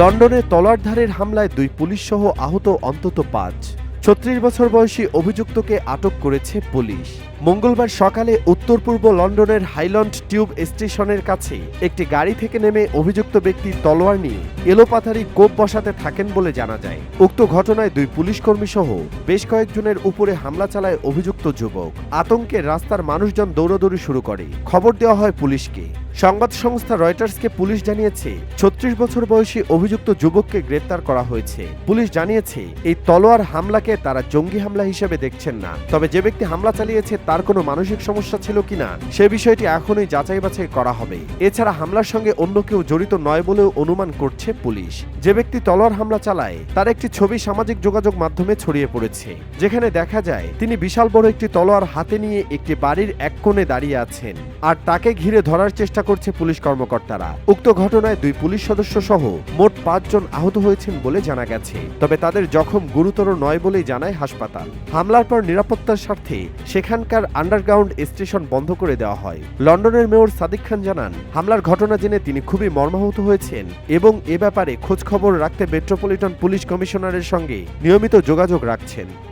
লন্ডনে তলারধারের হামলায় দুই পুলিশ সহ আহত অন্তত পাঁচ। ছত্রিশ বছর বয়সী অভিযুক্তকে আটক করেছে পুলিশ। মঙ্গলবার সকালে উত্তর পূর্ব লন্ডনের হাইল্যান্ড টিউব স্টেশনের কাছে একটি গাড়ি থেকে নেমে অভিযুক্ত ব্যক্তি তলোয়ার নিয়ে এলোপাথারি কোপ বসাতে থাকেন বলে জানা যায়। উক্ত ঘটনায় দুই পুলিশ কর্মী সহ বেশ কয়েকজনের উপরে হামলা চালায় অভিযুক্ত যুবক। আতঙ্কে রাস্তার মানুষজন দৌড়াদৌড়ি শুরু করে। খবর দেওয়া হয় পুলিশকে। সংবাদ সংস্থা রয়টার্সকে পুলিশ জানিয়েছে, ছত্রিশ বছর বয়সী অভিযুক্ত যুবককে গ্রেপ্তার করা হয়েছে। পুলিশ জানিয়েছে, এই তলোয়ার হামলাকে তারা জঙ্গি হামলা হিসেবে দেখছেন না। তবে যে ব্যক্তি হামলা চালিয়েছে তার কোনো মানসিক সমস্যা ছিল কিনা, সে বিষয়টি এখনই যাচাই বাছাই করা হবে। এছাড়া হামলার সঙ্গে অন্য কেউ জড়িত নয় বলেও অনুমান করছে পুলিশ। যে ব্যক্তি তলোয়ার হামলা চালায়, তার একটি ছবি সামাজিক যোগাযোগ মাধ্যমে ছড়িয়ে পড়েছে। যেখানে দেখা যায়, তিনি বিশাল বড় একটি তলোয়ার হাতে নিয়ে একটি বাড়ির এক কোণে দাঁড়িয়ে আছেন। আর তাকে ঘিরে ধরার চেষ্টা করছে পুলিশ কর্মকর্তারা। উক্ত ঘটনায় দুই পুলিশ সদস্য সহ মোট পাঁচজন আহত হয়েছেন বলে জানা গেছে। তবে তাদের জখম গুরুতর নয় বলেই জানায় হাসপাতাল। হামলার পর নিরাপত্তার স্বার্থে সেখানকার আন্ডারগ্রাউন্ড স্টেশন বন্ধ করে দেওয়া হয়। লন্ডনের মেয়র সাদিক খান জানান, হামলার ঘটনা জেনে তিনি খুবই মর্মাহত হয়েছেন এবং এ ব্যাপারে খোঁজখবর রাখতে মেট্রোপলিটন পুলিশ কমিশনারের সঙ্গে নিয়মিত যোগাযোগ রাখছেন।